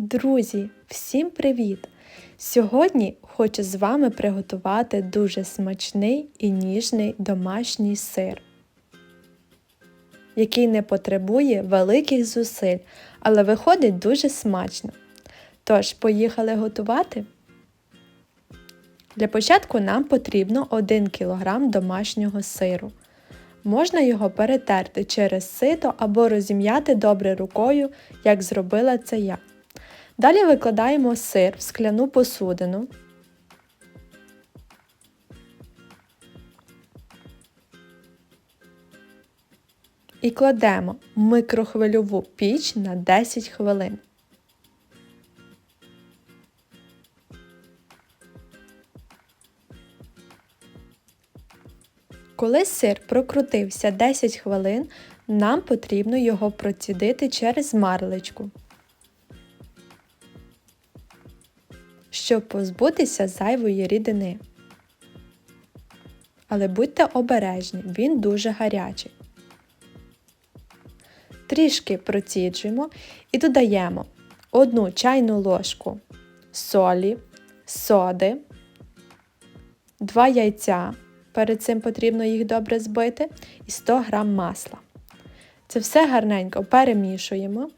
Друзі, всім привіт! Сьогодні хочу з вами приготувати дуже смачний і ніжний домашній сир, який не потребує великих зусиль, але виходить дуже смачно. Тож, поїхали готувати. Для початку нам потрібно 1 кг домашнього сиру. Можна його перетерти через сито або розім'яти добре рукою, як зробила це я. Далі викладаємо сир в скляну посудину. І кладемо микрохвильову піч на 10 хвилин. Коли сир прокрутився 10 хвилин, нам потрібно його процідити через марлечку. Щоб позбутися зайвої рідини. Але будьте обережні, він дуже гарячий. Трішки проціджуємо і додаємо 1 чайну ложку солі, соди, 2 яйця. Перед цим потрібно їх добре збити, і 100 г масла. Це все гарненько перемішуємо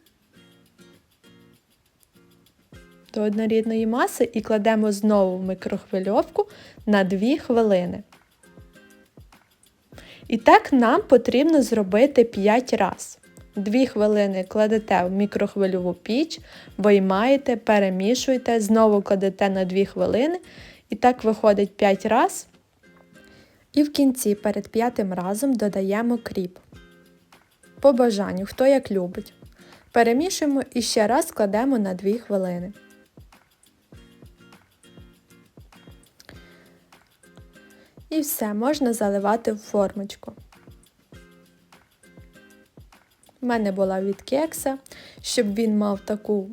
до однорідної маси і кладемо знову в микрохвильовку на 2 хвилини. І так нам потрібно зробити 5 разів. 2 хвилини кладете в мікрохвильову піч, виймаєте, перемішуєте, знову кладете на 2 хвилини. І так виходить 5 разів. І в кінці перед п'ятим разом додаємо кріп. По бажанню, хто як любить. Перемішуємо і ще раз кладемо на 2 хвилини. І все можна заливати в формочку. У мене була від кекса, щоб він мав таку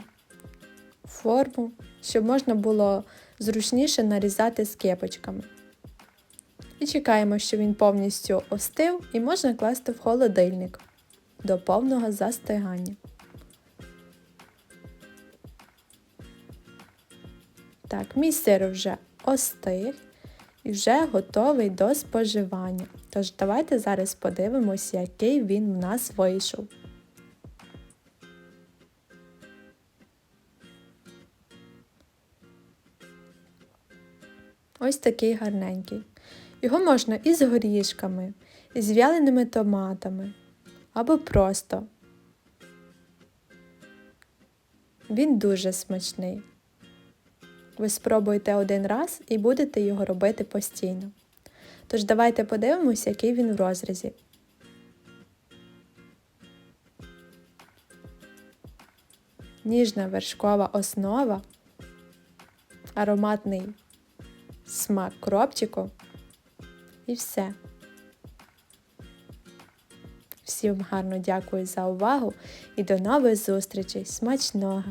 форму, щоб можна було зручніше нарізати з кепочками. І чекаємо, щоб він повністю остив і можна класти в холодильник до повного застигання. Так, мій сир вже остиг і вже готовий до споживання. Тож давайте зараз подивимося, який він в нас вийшов. Ось такий гарненький. Його можна і з горішками, і з вяленими томатами, або просто. Він дуже смачний. Ви спробуйте один раз і будете його робити постійно. Тож давайте подивимося, який він в розрізі. Ніжна вершкова основа, ароматний смак кропчику і все. Всім гарно дякую за увагу і до нових зустрічей! Смачного!